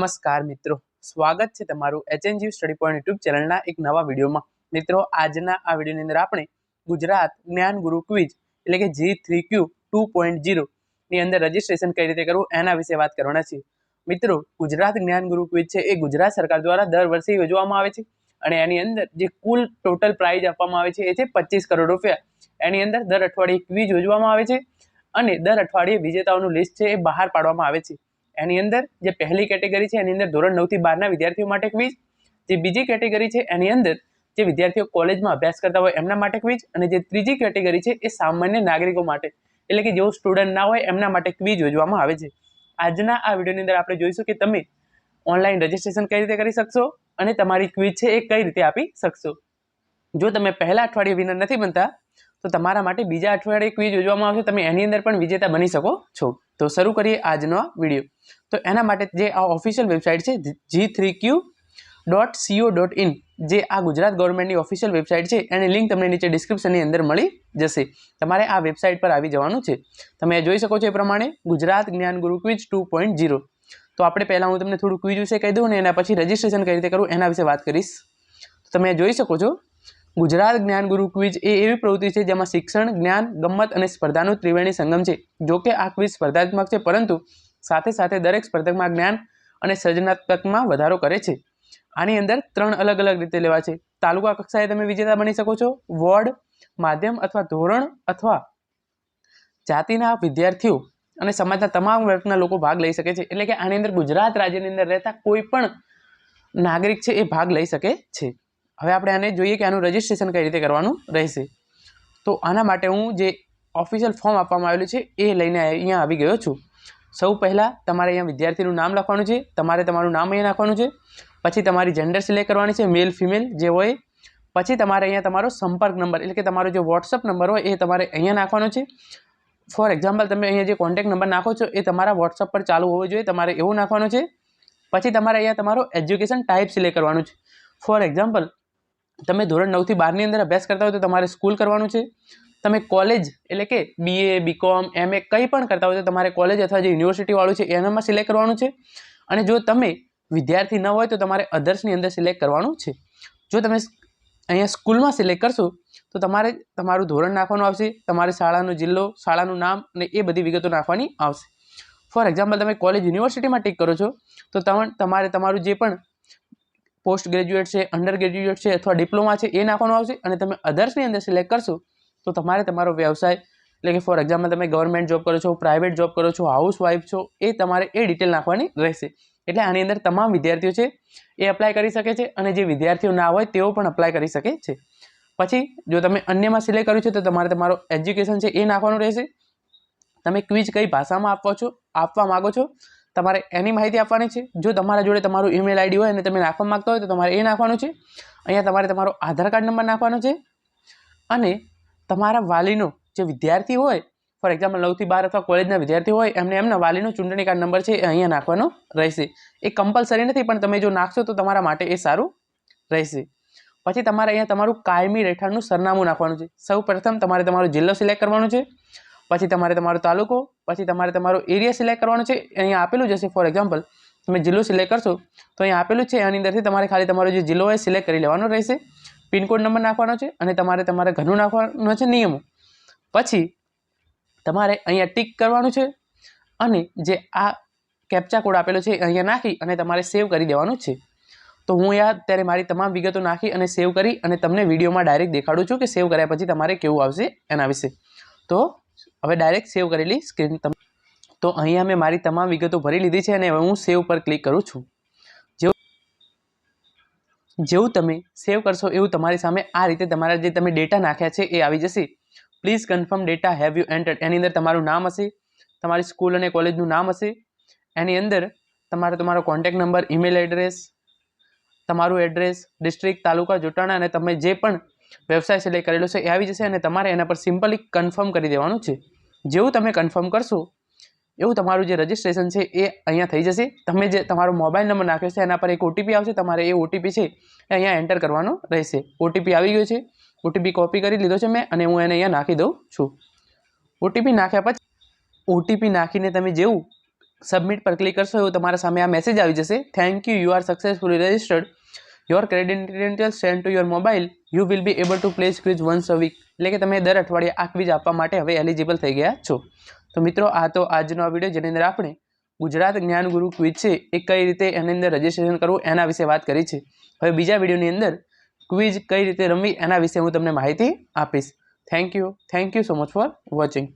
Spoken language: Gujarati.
નમસ્કાર મિત્રો. સ્વાગત છે તમારું એચએનજી સ્ટડી પોઈન્ટ યુટ્યુબ ચેનલના એક નવા વિડીયોમાં. મિત્રો, આજના આ વિડીયોની અંદર આપણે ગુજરાત જ્ઞાન ગુરુ ક્વિઝ એટલે કે જી થ્રી ક્યુ ટુ પોઈન્ટની અંદર રજીસ્ટ્રેશન કઈ રીતે કરવું એના વિશે વાત કરવાના છીએ. મિત્રો, ગુજરાત જ્ઞાન ગુરુ ક્વિઝ છે એ ગુજરાત સરકાર દ્વારા દર વર્ષે યોજવામાં આવે છે અને એની અંદર જે કુલ ટોટલ પ્રાઇઝ આપવામાં આવે છે એ છે પચીસ કરોડ રૂપિયા. એની અંદર દર અઠવાડિયે ક્વિઝ યોજવામાં આવે છે અને દર અઠવાડિયે વિજેતાઓનું લિસ્ટ છે એ બહાર પાડવામાં આવે છે. એની અંદર જે પહેલી કેટેગરી છે, એની અંદર ધોરણ નવથી બારના વિદ્યાર્થીઓ માટે ક્વિઝ જે બીજી કેટેગરી છે, એની અંદર જે વિદ્યાર્થીઓ કોલેજમાં અભ્યાસ કરતા હોય એમના માટે ક્વિઝ અને જે ત્રીજી કેટેગરી છે, એ સામાન્ય નાગરિકો માટે. એટલે કે જેઓ સ્ટુડન્ટ ના હોય, એમના માટે ક્વિઝ યોજવામાં આવે છે. આજના આ વિડીયોની અંદર આપણે જોઈશું કે તમે ઓનલાઈન રજિસ્ટ્રેશન કઈ રીતે કરી શકશો અને તમારી ક્વિઝ છે એ કઈ રીતે આપી શકશો. જો તમે પહેલા અઠવાડિયે વિનર નથી બનતા તો તમારા માટે બીજા અઠવાડિયે ક્વિઝ યોજવામાં આવશે. તમે એની અંદર પણ વિજેતા બની શકો છો. તો શરૂ કરીએ આજનો વીડિયો તો એના માટે જે આ ઓફિશિયલ વેબસાઇટ છે G three Q dot co dot in જે આ ગુજરાત ગવર્મેન્ટની ઓફિશિયલ વેબસાઇટ છે, એની લિંક તમને નીચે ડિસ્ક્રિપ્શનની અંદર મળી જશે. તમારે આ વેબસાઇટ પર આવી જવાનું છે. તમે જોઈ શકો છો એ પ્રમાણે ગુજરાત જ્ઞાન ગુરુ ક્વિઝ ટુ પોઈન્ટ જીરો તો આપણે પહેલાં હું તમને થોડું ક્વિઝ વિશે કહી દઉં ને એના પછી રજિસ્ટ્રેશન કઈ રીતે કરવું એના વિશે વાત કરીશ. તમે જોઈ શકો છો ગુજરાત જ્ઞાન ગુરુ ક્વિઝ એ એવી પ્રવૃત્તિ છે જેમાં શિક્ષણ, જ્ઞાન ગમત અને સ્પર્ધાનું ત્રિવેણી સંગમ છે. જો કે આ ક્વિઝ સ્પર્ધાત્મક છે, પરંતુ સાથે સાથે દરેક સ્પર્ધકમાં જ્ઞાન અને સર્જનાત્મકમાં વધારો કરે છે. આની અંદર ત્રણ અલગ અલગ રીતે લેવા છે. તાલુકા કક્ષાએ તમે વિજેતા બની શકો છો. વોર્ડ, માધ્યમ અથવા ધોરણ અથવા જાતિના વિદ્યાર્થીઓ અને સમાજના તમામ વર્ગના લોકો ભાગ લઈ શકે છે. એટલે કે આની અંદર ગુજરાત રાજ્યની અંદર રહેતા કોઈ પણ નાગરિક છે એ ભાગ લઈ શકે છે. હવે આપણે આને જોઈએ કે આનું રજિસ્ટ્રેશન કઈ રીતે કરવાનું રહેશે. તો આના માટે હું જે ઓફિશિયલ ફોર્મ આપવામાં આવેલું છે, એ લઈને અહીંયા આવી ગયો છું. સૌ પહેલાં તમારે અહીંયા વિદ્યાર્થીનું નામ લખવાનું છે, તમારે તમારું નામ અહીંયા નાખવાનું છે, પછી તમારી જેન્ડર સિલેક્ટ કરવાની છે મેલ ફિમેલ જે હોય, પછી તમારે અહીંયા તમારો સંપર્ક નંબર, એટલે કે તમારો જે વોટ્સઅપ નંબર હોય, એ તમારે અહીંયા નાખવાનો છે. ફોર એક્ઝામ્પલ તમે અહીંયા જે કોન્ટેક્ટ નંબર નાખો છો, એ તમારા વોટ્સઅપ પર ચાલુ હોવો જોઈએ, તમારે એવું નાખવાનું છે. પછી તમારે અહીંયા તમારો એજ્યુકેશન ટાઈપ સિલેક્ટ કરવાનું છે. ફોર એક્ઝામ્પલ તમે ધોરણ નવથી બારની અંદર અભ્યાસ કરતા હોય તો તમારે સ્કૂલ કરવાનું છે. તમે કોલેજ એટલે કે બીએ બીકોમ એમ એ કંઈ પણ કરતા હોય તો તમારે કોલેજ અથવા જે યુનિવર્સિટીવાળું છે એનામાં સિલેક્ટ કરવાનું છે. અને જો તમે વિદ્યાર્થી ન હોય તો તમારે અધર્સની અંદર સિલેક્ટ કરવાનું છે. જો તમે અહીંયા સ્કૂલમાં સિલેક્ટ કરશો તો તમારે, તમારું ધોરણ નાખવાનું આવશે, તમારે શાળાનો જિલ્લો, શાળાનું નામ અને એ બધી વિગતો નાખવાની આવશે. ફોર એક્ઝામ્પલ તમે કોલેજ યુનિવર્સિટીમાં ટીક કરો છો તો તમારે તમારું જે પણ પોસ્ટ ગ્રેજ્યુએટ છે, અંડર ગ્રેજ્યુએટ છે અથવા ડિપ્લોમા છે, એ નાખવાનું આવશે અને તમે અધર્સની અંદર સિલેક્ટ કરશો, તો તમારે તમારો વ્યવસાય, એટલે કે ફોર એક્ઝામ્પલ તમે ગવર્મેન્ટ જોબ કરો છો પ્રાઇવેટ જોબ કરો છો હાઉસવાઇફ છો, એ તમારે એ ડિટેલ નાખવાની રહેશે. એટલે આની અંદર તમામ વિદ્યાર્થીઓ છે, એ અપ્લાય કરી શકે છે અને જે વિદ્યાર્થીઓ ના હોય તેઓ પણ અપ્લાય કરી શકે છે. પછી જો તમે અન્યમાં સિલેક્ટ કર્યું છે તો તમારે તમારો એજ્યુકેશન છે એ નાખવાનું રહેશે. તમે ક્વિઝ કઈ ભાષામાં આપવા છો, આપવા માગો છો તમારે એની માહિતી આપવાની છે. જો તમારા જોડે તમારું ઈમેલ આઈડી હોય અને તમે નાખવા માગતા હોય તો તમારે એ નાખવાનું છે. અહીંયા તમારે તમારો આધાર કાર્ડ નંબર નાખવાનો છે. અને તમારા વાલીનો જે વિદ્યાર્થી હોય ફોર એક્ઝામ્પલ નવથી બાર અથવા કોલેજના વિદ્યાર્થી હોય, એમને એમના વાલીનો ચૂંટણી કાર્ડ નંબર છે એ અહીંયા નાખવાનો રહેશે. એ કમ્પલસરી નથી, પણ તમે જો નાખશો તો તમારા માટે એ સારું રહેશે. પછી તમારે અહીંયા તમારું કાયમી રહેઠાણનું સરનામું નાખવાનું છે. સૌ પ્રથમ તમારે તમારો જિલ્લો સિલેક્ટ કરવાનો છે. પછી તમારે તમારો તાલુકો, પછી તમારે તમારો એરિયા સિલેક્ટ કરવાનો છે, અહીંયા આપેલું જ હશે. ફોર એક્ઝામ્પલ તમે જિલ્લો સિલેક્ટ કરશો, તો અહીંયા આપેલું છે, એની અંદરથી તમારે ખાલી તમારો જે જિલ્લો હોય સિલેક્ટ કરી લેવાનો રહેશે. પિનકોડ નંબર નાખવાનો છે અને તમારે તમારા ઘરનું નાખવાનો છે નિયમો. પછી તમારે અહીંયા ટીક કરવાનું છે અને જે આ કેપ્ચા કોડ આપેલો છે અહીંયા નાખી અને તમારે સેવ કરી દેવાનું છે. તો હું યાર અત્યારે મારી તમામ વિગતો નાખી અને સેવ કરી અને તમને વિડીયોમાં ડાયરેક્ટ દેખાડું છું કે સેવ કર્યા પછી તમારે કેવું આવશે એના વિશે. તો હવે ડાયરેક્ટ સેવ કરેલી સ્ક્રીન તમે તો અહીંયા મેં મારી તમામ વિગતો ભરી લીધી છે અને હવે હું સેવ પર ક્લિક કરું છું. જેવું તમે સેવ કરશો એવું તમારી સામે આ રીતે તમારા જે તમે ડેટા નાખ્યા છે એ આવી જશે. Please confirm data have you entered એની અંદર તમારું નામ હશે, તમારી સ્કૂલ અને કોલેજનું નામ હશે, એની અંદર તમારે તમારો કોન્ટેક નંબર ઈમેલ એડ્રેસ તમારું એડ્રેસ ડિસ્ટ્રિક્ટ તાલુકા, જોટાણા અને તમે જે પણ વ્યવસાય સિલેક્ટ કરેલો છે, એ આવી જશે અને તમારે એના પર સિમ્પલી કન્ફર્મ કરી દેવાનું છે. જેવું તમે કન્ફર્મ કરશો, એવું તમારું જે રજિસ્ટ્રેશન છે, એ અહીંયા થઈ જશે. તમે જે તમારો મોબાઈલ નંબર નાખ્યો છે, એના પર એક ઓટીપી આવશે, તમારે એ ઓટીપી છે, એ અહીંયા એન્ટર કરવાનો રહેશે. ઓટીપી આવી ગયો છે, ઓટીપી કોપી કરી લીધો છે મેં અને હું એને અહીંયા નાખી દઉં છું. ઓટીપી નાખ્યા પછી, ઓટીપી નાખીને તમે જેવું સબમિટ પર ક્લિક કરશો, એવું તમારા સામે આ મેસેજ આવી જશે. Thank you you are successfully registered your credit send to your mobile you will be able to place quiz once a week એટલે કે તમે દર અઠવાડિયે આ ક્વિઝ આપવા માટે હવે એલિજિબલ થઈ ગયા છો. તો મિત્રો, આ તો આજનો આ વીડિયો જેની અંદર આપણે ગુજરાત જ્ઞાનગુરુ ક્વિઝ છે, એ કઈ રીતે એની અંદર રજિસ્ટ્રેશન કરવું એના વિશે વાત કરી છે. હવે બીજા વિડીયોની અંદર ક્વિઝ કઈ રીતે રમવી એના વિશે હું તમને માહિતી આપીશ. Thank you thank you so much for watching